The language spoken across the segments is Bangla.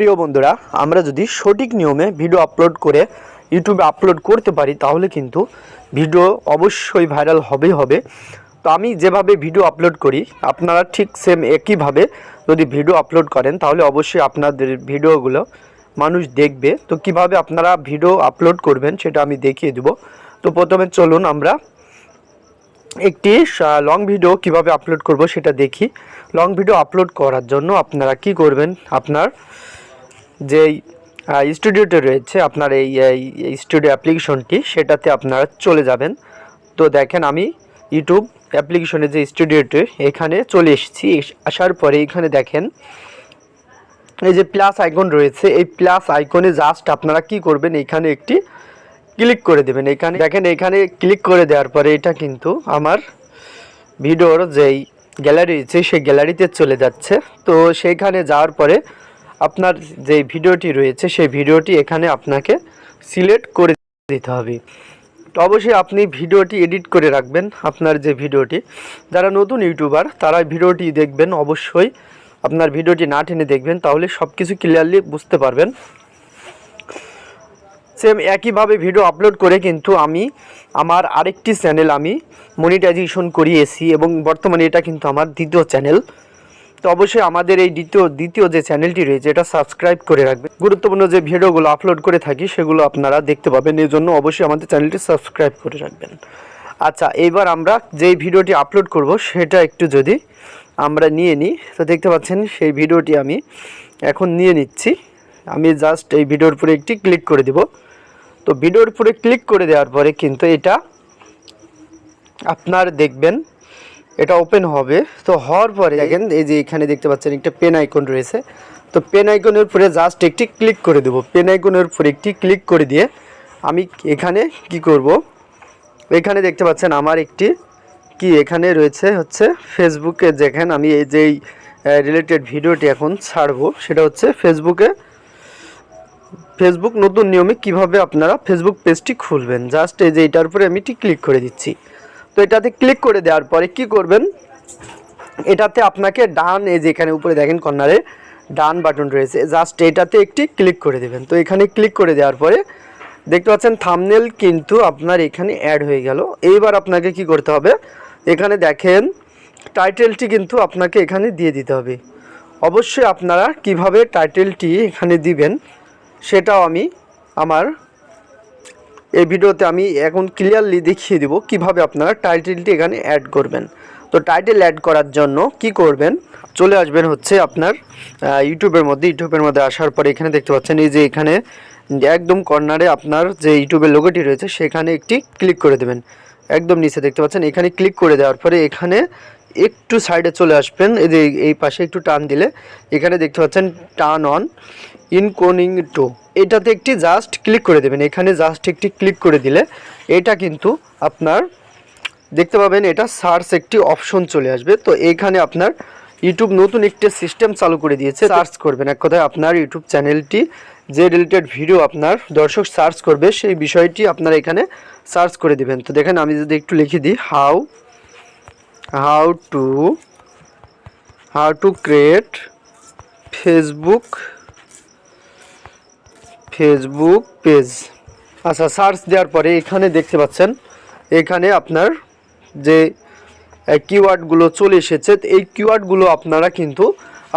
প্রিয় বন্ধুরা, আমরা যদি সঠিক নিয়মে ভিডিও আপলোড করে ইউটিউবে আপলোড করতে পারি, তাহলে কিন্তু ভিডিও অবশ্যই ভাইরাল হবেই হবে। তো আমি যেভাবে ভিডিও আপলোড করি, আপনারা ঠিক সেম একইভাবে যদি ভিডিও আপলোড করেন, তাহলে অবশ্যই আপনাদের ভিডিওগুলো মানুষ দেখবে। তো কীভাবে আপনারা ভিডিও আপলোড করবেন, সেটা আমি দেখিয়ে দেবো। তো প্রথমে চলুন আমরা একটি লং ভিডিও কীভাবে আপলোড করব, সেটা দেখি। লং ভিডিও আপলোড করার জন্য আপনারা কি করবেন? আপনার যেই স্টুডিওতে রয়েছে আপনার এই এই স্টুডিও অ্যাপ্লিকেশনটি, সেটাতে আপনারা চলে যাবেন। তো দেখেন আমি ইউটিউব অ্যাপ্লিকেশনে যে স্টুডিওটি, এখানে চলে এসেছি। এস- আসার পরে এখানে দেখেন, এই যে প্লাস আইকন রয়েছে, এই প্লাস আইকনে জাস্ট আপনারা কি করবেন, এখানে একটি ক্লিক করে দেবেন। এখানে দেখেন, এখানে ক্লিক করে দেওয়ার পরে এটা কিন্তু আমার ভিডিওর যেই গ্যালারি রয়েছে, সেই গ্যালারিতে চলে যাচ্ছে। তো সেইখানে যাওয়ার পরে আপনার যে ভিডিওটি রয়েছে, সেই ভিডিওটি এখানে আপনাকে সিলেক্ট করে দিতে হবে। তো অবশ্যই আপনি ভিডিওটি এডিট করে রাখবেন, আপনার যে ভিডিওটি। যারা নতুন ইউটিউবার, তারা ভিডিওটি দেখবেন, অবশ্যই আপনার ভিডিওটি না টেনে দেখবেন, তাহলে সব কিছু ক্লিয়ারলি বুঝতে পারবেন। সেম একইভাবে ভিডিও আপলোড করে কিন্তু আমি আমার আরেকটি চ্যানেল আমি মনিটাইজেশন করিয়েছি এবং বর্তমানে এটা কিন্তু আমার দ্বিতীয় চ্যানেল। তো অবশ্যই আমাদের এই দ্বিতীয় দ্বিতীয় যে চ্যানেলটি রয়েছে, এটা সাবস্ক্রাইব করে রাখবেন। গুরুত্বপূর্ণ যে ভিডিওগুলো আপলোড করে থাকি, সেগুলো আপনারা দেখতে পাবেন। এই জন্য অবশ্যই আমাদের চ্যানেলটি সাবস্ক্রাইব করে রাখবেন। আচ্ছা এবার আমরা যেই ভিডিওটি আপলোড করব, সেটা একটু যদি আমরা নিয়ে নিই, তো দেখতে পাচ্ছেন, সেই ভিডিওটি আমি এখন নিয়ে নিচ্ছি। আমি জাস্ট এই ভিডিওর উপরে একটি ক্লিক করে দিব। তো ভিডিওর উপরে ক্লিক করে দেওয়ার পরে কিন্তু এটা আপনার দেখবেন এটা ওপেন হবে। তো হওয়ার পরে দেখেন এই যে এখানে দেখতে পাচ্ছেন একটা পেন আইকন রয়েছে। তো পেন আইকনের উপরে জাস্ট একটি ক্লিক করে দেব। পেন আইকনের উপরে একটি ক্লিক করে দিয়ে আমি এখানে কি করব? এখানে দেখতে পাচ্ছেন আমার একটি কি এখানে রয়েছে হচ্ছে ফেসবুকে যেখানে আমি এই যেই রিলেটেড ভিডিওটি এখন ছাড়বো সেটা হচ্ছে ফেসবুকে ফেসবুক নতুন নিয়মে কীভাবে আপনারা ফেসবুক পেজটি খুলবেন? জাস্ট এই যে এটার উপরে আমি একটি ক্লিক করে দিচ্ছি। তো এটাতে ক্লিক করে দেওয়ার পরে কি করবেন? এটাতে আপনাকে ডান, এই যে এখানে উপরে দেখেন কর্নারে, ডান বাটন রয়েছে। জাস্ট এটাতে একটি ক্লিক করে দেবেন। তো এখানে ক্লিক করে দেওয়ার পরে দেখতে পাচ্ছেন থামনেল কিন্তু আপনার এখানে অ্যাড হয়ে গেল। এইবার আপনাকে কি করতে হবে? এখানে দেখেন টাইটেলটি কিন্তু আপনাকে এখানে দিয়ে দিতে হবে। অবশ্যই আপনারা কীভাবে টাইটেলটি এখানে দিবেন, সেটাও আমি আমার এই ভিডিওতে আমি এখন ক্লিয়ারলি দেখিয়ে দিব কীভাবে আপনারা টাইটেলটি এখানে অ্যাড করবেন। তো টাইটেল অ্যাড করার জন্য কি করবেন? চলে আসবেন হচ্ছে আপনার ইউটিউবের মধ্যে। ইউটিউবের মধ্যে আসার পরে এখানে দেখতে পাচ্ছেন, এই যে এখানে একদম কর্নারে আপনার যে ইউটিউবের লোগোটি রয়েছে, সেখানে একটি ক্লিক করে দেবেন। একদম নিচে দেখতে পাচ্ছেন, এখানে ক্লিক করে দেওয়ার পরে এখানে একটু সাইডে চলে আসবেন। এই যে এই পাশে একটু টান দিলে, এখানে দেখতে পাচ্ছেন টার্ন অন ইনকোনিং টু এটাতে একটি জাস্ট ক্লিক করে দেবেন। এখানে জাস্ট একটি ক্লিক করে দিলে এটা কিন্তু আপনার দেখতে পাবেন এটা সার্চ একটি অপশন চলে আসবে। তো এখানে আপনার ইউটিউব নতুন একটি সিস্টেম চালু করে দিয়েছে। সার্চ করবেন। এক কথায় আপনার ইউটিউব চ্যানেলটি যে রিলেটেড ভিডিও আপনার দর্শক সার্চ করবে সেই বিষয়টি আপনারা এখানে সার্চ করে দিবেন। তো দেখেন আমি যদি একটু লিখে দিই how how to how to create Facebook Facebook page আচ্ছা সার্চ দেওয়ার পরে এখানে দেখতে পাচ্ছেন, এখানে আপনার যে কিওয়ার্ডগুলো চলে এসেছে, এই কিওয়ার্ডগুলো আপনারা কিন্তু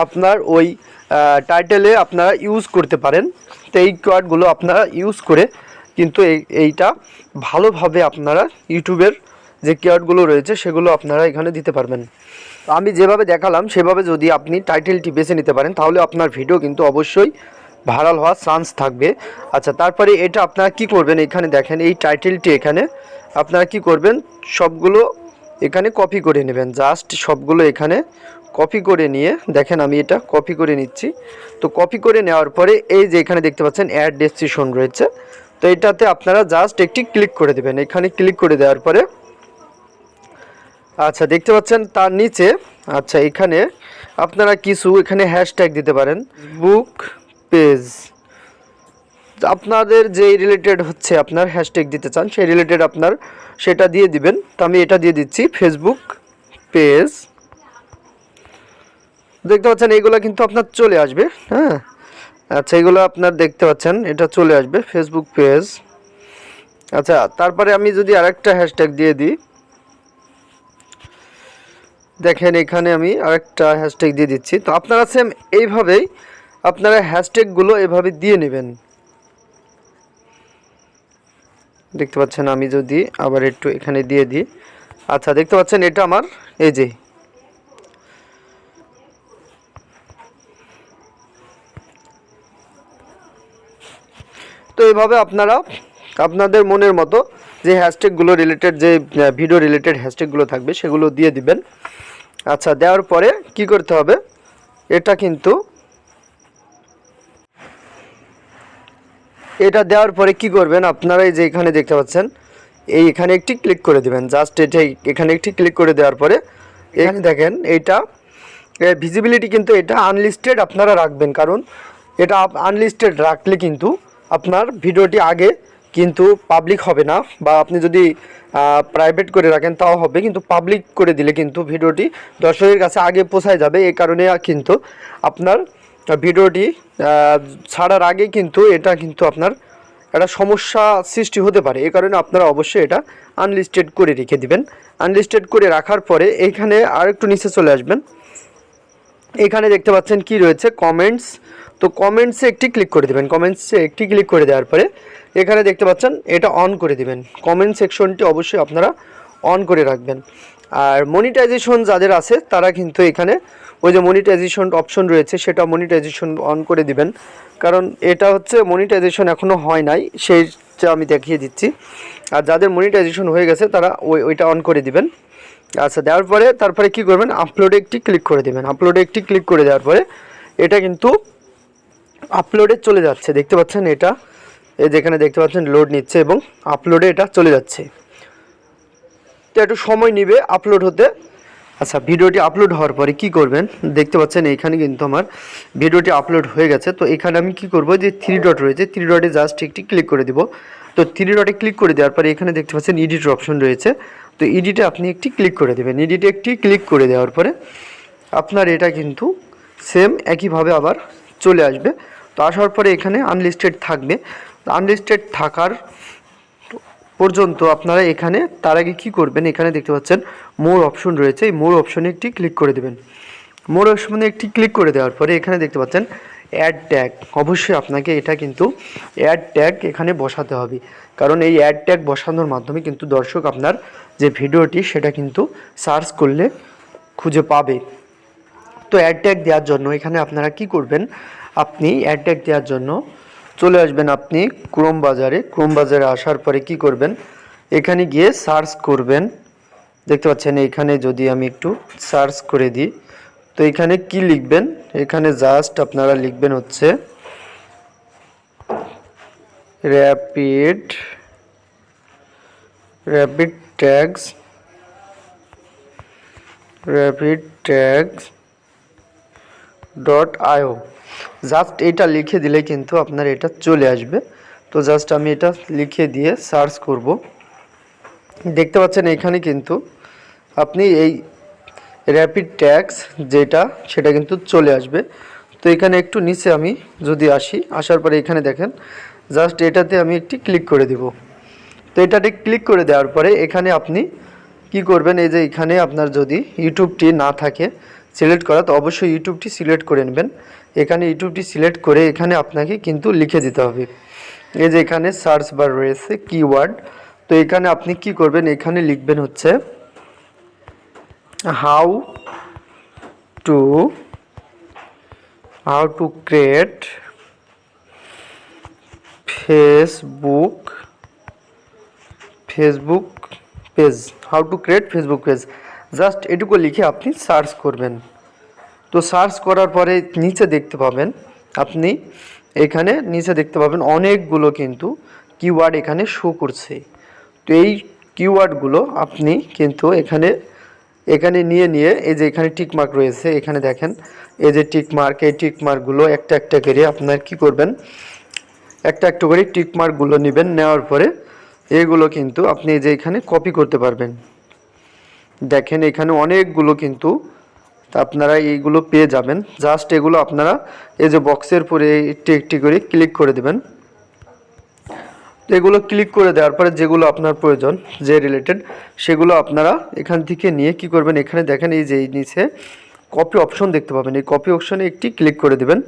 আপনার ওই টাইটেলে আপনারা ইউজ করতে পারেন। তো এই কিওয়ার্ডগুলো আপনারা ইউজ করে কিন্তু এই, এইটা ভালোভাবে আপনারা ইউটিউবের যে কিওয়ার্ডগুলো রয়েছে, সেগুলো আপনারা এখানে দিতে পারবেন। আমি যেভাবে দেখালাম, সেভাবে যদি আপনি টাইটেলটি বেছে নিতে পারেন, তাহলে আপনার ভিডিও কিন্তু অবশ্যই ভাইরাল হওয়ার চান্স থাকবে। আচ্ছা তারপরে এটা আপনারা কি করবেন? এখানে দেখেন, এই টাইটেলটি এখানে। আপনারা কি করবেন? সবগুলো এখানে কপি করে নেবেন। জাস্ট সবগুলো এখানে কপি করে নিয়ে, দেখেন আমি এটা কপি করে নিচ্ছি। তো কপি করে নেওয়ার পরে এই যে এখানে দেখতে পাচ্ছেন অ্যাড ডেসক্রিপশন রয়েছে। তো এটাতে আপনারা জাস্ট একটি ক্লিক করে দেবেন। এখানে ক্লিক করে দেওয়ার পরে আচ্ছা দেখতে পাচ্ছেন তার নিচে আচ্ছা এখানে আপনারা কিছু এখানে হ্যাশট্যাগ দিতে পারেন। বুক পেজ আপনাদের যে রিলেটেড হচ্ছে, আপনার হ্যাশট্যাগ দিতে চান, সেই রিলেটেড আপনার সেটা দিয়ে দিবেন। তো আমি এটা দিয়ে দিচ্ছি ফেসবুক পেজ দেখতে পাচ্ছেন, এইগুলো কিন্তু আপনার চলে আসবে হ্যাঁ? আচ্ছা এগুলো আপনার দেখতে পাচ্ছেন, এটা চলে আসবে ফেসবুক পেজ আচ্ছা তারপরে আমি যদি আরেকটা হ্যাশট্যাগ দিয়ে দিই। দেখেন, এখানে আমি আরেকটা হ্যাশট্যাগ দিয়ে দিচ্ছি। তো আপনারা সেম এইভাবেই আপনারা হ্যাশট্যাগুলো এভাবে দিয়ে নেবেন। দেখতে পাচ্ছেন আমি যদি আবার একটু এখানে দিয়ে দিই। আচ্ছা দেখতে পাচ্ছেন এটা আমার, এই যে। তো এইভাবে আপনারা, আপনাদের মনের মতো যে হ্যাশট্যাগুলো রিলেটেড যে ভিডিও রিলেটেড হ্যাশট্যাগুলো থাকবে, সেগুলো দিয়ে দিবেন। আচ্ছা দেওয়ার পরে কি করতে হবে? এটা কিন্তু এটা দেওয়ার পরে কি করবেন? আপনারা এই যে এখানে দেখতে পাচ্ছেন এই এখানে একটি ক্লিক করে দিবেন। জাস্ট এটা এখানে একটি ক্লিক করে দেওয়ার পরে, এখানে দেখেন এইটা ভিজিবিলিটি কিন্তু এটা আনলিস্টেড আপনারা রাখবেন। কারণ এটা আনলিস্টেড রাখলে কিন্তু আপনার ভিডিওটি আগে কিন্তু পাবলিক হবে না। বা আপনি যদি প্রাইভেট করে রাখেন, তাও হবে। কিন্তু পাবলিক করে দিলে কিন্তু ভিডিওটি দর্শকের কাছে আগে পৌঁছায় যাবে। এই কারণে কিন্তু আপনার ভিডিওটি ছাড়ার আগে কিন্তু এটা কিন্তু আপনার একটা সমস্যা সৃষ্টি হতে পারে। এই কারণে আপনারা অবশ্যই এটা আনলিস্টেড করে রেখে দিবেন। আনলিস্টেড করে রাখার পরে এইখানে আর একটু নিচে চলে আসবেন। এখানে দেখতে পাচ্ছেন কি রয়েছে? কমেন্টস তো কমেন্টসে একটি ক্লিক করে দেবেন। কমেন্টসে একটি ক্লিক করে দেওয়ার পরে এখানে দেখতে পাচ্ছেন এটা অন করে দিবেন। কমেন্ট সেকশনটি অবশ্যই আপনারা অন করে রাখবেন। আর মনিটাইজেশন যাদের আছে, তারা কিন্তু এখানে ওই যে মনিটাইজেশন অপশন রয়েছে, সেটা মনিটাইজেশন অন করে দিবেন। কারণ এটা হচ্ছে মনিটাইজেশন এখনও হয় নাই, সেইটা আমি দেখিয়ে দিচ্ছি। আর যাদের মনিটাইজেশন হয়ে গেছে, তারা ওই, ওইটা অন করে দিবেন। আচ্ছা দেওয়ার পরে তারপরে কি করবেন? আপলোডে একটি ক্লিক করে দেবেন। আপলোডে একটি ক্লিক করে দেওয়ার পরে এটা কিন্তু আপলোডে চলে যাচ্ছে। দেখতে পাচ্ছেন এটা? এই যেখানে দেখতে পাচ্ছেন লোড নিচ্ছে এবং আপলোডে এটা চলে যাচ্ছে। তো একটু সময় নেবে আপলোড হতে। আচ্ছা ভিডিওটি আপলোড হওয়ার পরে কি করবেন? দেখতে পাচ্ছেন এইখানে কিন্তু আমার ভিডিওটি আপলোড হয়ে গেছে। তো এখানে আমি কি করব? যে থ্রি ডট রয়েছে থ্রি ডটে জাস্ট একটি ক্লিক করে দিব। তো থ্রি ডটে ক্লিক করে দেওয়ার পরে এখানে দেখতে পাচ্ছেন এডিট অপশন রয়েছে। তো এডিটে আপনি একটি ক্লিক করে দেবেন। এডিটে একটি ক্লিক করে দেওয়ার পরে আপনার এটা কিন্তু সেম একইভাবে আবার চলে আসবে। তো আসার পরে এখানে আনলিস্টেড থাকবে। আনলিস্টেড থাকার পর্যন্ত আপনারা এখানে, তার আগে কী করবেন? এখানে দেখতে পাচ্ছেন মোর অপশন রয়েছে। এই মোর অপশনে একটি ক্লিক করে দেবেন। মোর অপশনে একটি ক্লিক করে দেওয়ার পরে এখানে দেখতে পাচ্ছেন অ্যাড ট্যাগ অবশ্যই আপনাকে এটা কিন্তু অ্যাড ট্যাগ এখানে বসাতে হবে। কারণ এই অ্যাড ট্যাগ বসানোর মাধ্যমে কিন্তু দর্শক আপনার যে ভিডিওটি, সেটা কিন্তু সার্চ করলে খুঁজে পাবে। তো অ্যাড ট্যাগ দেওয়ার জন্য এখানে আপনারা কি করবেন? আপনি অ্যাড ট্যাগ দেওয়ার জন্য চলে আসবেন আপনি ক্রোম বাজারে। ক্রোম বাজারে আসার পরে কি করবেন? এখানে গিয়ে সার্চ করবেন। দেখতে পাচ্ছেন, এখানে যদি আমি একটু সার্চ করে দিই, তো এখানে কি লিখবেন? এখানে জাস্ট আপনারা লিখবেন হচ্ছে rapid rapid tags rapid tags dot IO just এটা লিখে দিলে কিন্তু আপনার এটা চলে আসবে। তো জাস্ট আমি এটা লিখে দিয়ে সার্চ করব। দেখতে পাচ্ছেন এখানে কিন্তু আপনি এই র্যাপিড ট্যাক্স যেটা, সেটা কিন্তু চলে আসবে। তো এখানে একটু নিচে আমি যদি আসি, আসার পরে এখানে দেখেন জাস্ট এটাতে আমি একটি ক্লিক করে দিব। তো এটাতে ক্লিক করে দেওয়ার পরে এখানে আপনি কি করবেন, এই যে এখানে আপনার যদি ইউটিউবটি না থাকে সিলেক্ট করা, তো অবশ্যই ইউটিউবটি সিলেক্ট করে নেবেন। এখানে ইউটিউবটি সিলেক্ট করে এখানে আপনাকে কিন্তু লিখে দিতে হবে। এই যে এখানে সার্চ বার রয়েছে, কিওয়ার্ড। তো এখানে আপনি কি করবেন, এখানে লিখবেন হচ্ছে, how to how to create Facebook Facebook page, how to create Facebook page. Just এটুকু লিখে আপনি সার্চ করবেন। তো সার্চ করার পরে নিচে দেখতে পাবেন, আপনি এখানে নিচে দেখতে পাবেন অনেকগুলো কিন্তু কিওয়ার্ড এখানে শো করছে। তো এই কিওয়ার্ডগুলো আপনি কিন্তু এখানে এখানে নিয়ে নিয়ে এই যে এখানে টিক মার্ক রয়েছে, এখানে দেখেন এই যে টিক মার্ক, এই টিক মার্কগুলো একটা একটা করে আপনার কি করবেন, একটা একটা করে টিক মার্কগুলো নেবেন, নেওয়ার পরে এগুলো কিন্তু আপনি যে এখানে কপি করতে পারবেন। দেখেন এখানে অনেকগুলো কিন্তু আপনারা এইগুলো পেয়ে যাবেন। জাস্ট এগুলো আপনারা এই যে বক্সের পরে একটি একটি করে ক্লিক করে দেবেন। এগুলো ক্লিক করে দেওয়ার পরে যেগুলো আপনার প্রয়োজন, যে রিলেটেড সেগুলো আপনারা এখান থেকে নিয়ে কি করবেন? এখানে দেখেন এই যে নিচে কপি অপশন দেখতে পাবেন। এই কপি অপশনে একটি ক্লিক করে দেবেন।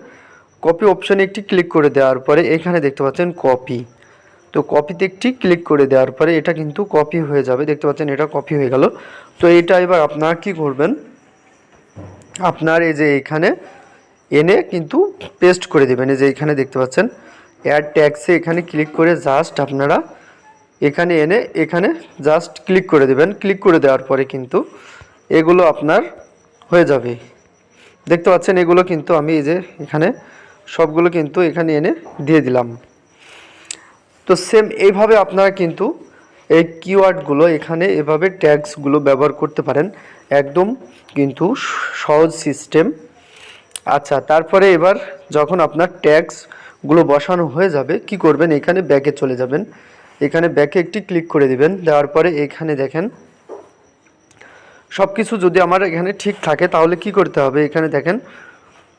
কপি অপশনে একটি ক্লিক করে দেওয়ার পরে এখানে দেখতে পাচ্ছেন কপি তো কপিতে একটি ক্লিক করে দেওয়ার পরে এটা কিন্তু কপি হয়ে যাবে। দেখতে পাচ্ছেন এটা কপি হয়ে গেল। তো এটা এবার আপনারা কি করবেন? আপনার এই যে এখানে এনে কিন্তু পেস্ট করে দেবেন। এই যে এখানে দেখতে পাচ্ছেন অ্যাড ট্যাক্সে এখানে ক্লিক করে জাস্ট আপনারা এখানে এনে এখানে জাস্ট ক্লিক করে দেবেন। ক্লিক করে দেওয়ার পরে কিন্তু এগুলো আপনার হয়ে যাবে। দেখতে পাচ্ছেন এগুলো কিন্তু আমি এই যে এখানে সবগুলো কিন্তু এখানে এনে দিয়ে দিলাম। তো সেম এইভাবে আপনারা কিন্তু এই কিওয়ার্ডগুলো এখানে এভাবে ট্যাগসগুলো ব্যবহার করতে পারেন। একদম কিন্তু সহজ সিস্টেম আচ্ছা তারপরে এবার যখন আপনার ট্যাক্সগুলো বসানো হয়ে যাবে, কি করবেন? এখানে ব্যাকে চলে যাবেন। এখানে ব্যাকে একটি ক্লিক করে দিবেন। দেওয়ার পরে এখানে দেখেন সব কিছু যদি আমার এখানে ঠিক থাকে, তাহলে কি করতে হবে? এখানে দেখেন,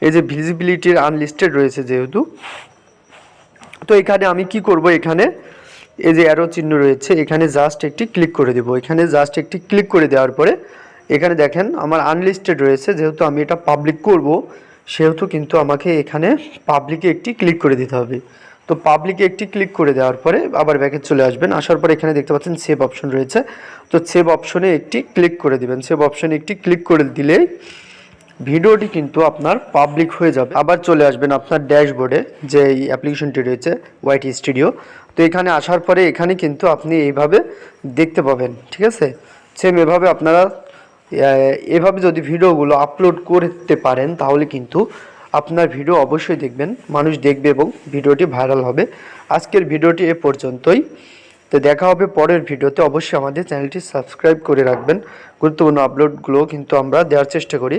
এই যে ভিজিবিলিটির আনলিস্টেড রয়েছে যেহেতু তো এখানে আমি কি করব? এখানে এই যে অ্যারো চিহ্ন রয়েছে, এখানে জাস্ট একটি ক্লিক করে দেব। এখানে জাস্ট একটি ক্লিক করে দেওয়ার পরে, এখানে দেখেন আমার আনলিস্টেড রয়েছে, যেহেতু আমি এটা পাবলিক করব, সেহেতু কিন্তু আমাকে এখানে পাবলিকে একটি ক্লিক করে দিতে হবে। তো পাবলিকে একটি ক্লিক করে দেওয়ার পরে আবার ব্যাকে চলে আসবেন। আসার পরে এখানে দেখতে পাচ্ছেন সেভ অপশন রয়েছে। তো সেভ অপশনে একটি ক্লিক করে দিবেন। সেভ অপশনে একটি ক্লিক করে দিলেই ভিডিওটি কিন্তু আপনার পাবলিক হয়ে যাবে। আবার চলে আসবেন আপনার ড্যাশবোর্ডে যে এই অ্যাপ্লিকেশনটি রয়েছে ওয়াইট স্টুডিও তো এখানে আসার পরে এখানে কিন্তু আপনি এইভাবে দেখতে পাবেন, ঠিক আছে? সেম এভাবে আপনারা এভাবে যদি ভিডিওগুলো আপলোড করতে পারেন, তাহলে কিন্তু আপনার ভিডিও অবশ্যই দেখবেন, মানুষ দেখবে এবং ভিডিওটি ভাইরাল হবে। আজকের ভিডিওটি এ পর্যন্তই। তো দেখা হবে পরের ভিডিওতে। অবশ্যই আমাদের চ্যানেলটি সাবস্ক্রাইব করে রাখবেন। গুরুত্বপূর্ণ আপলোডগুলো কিন্তু আমরা দেওয়ার চেষ্টা করি।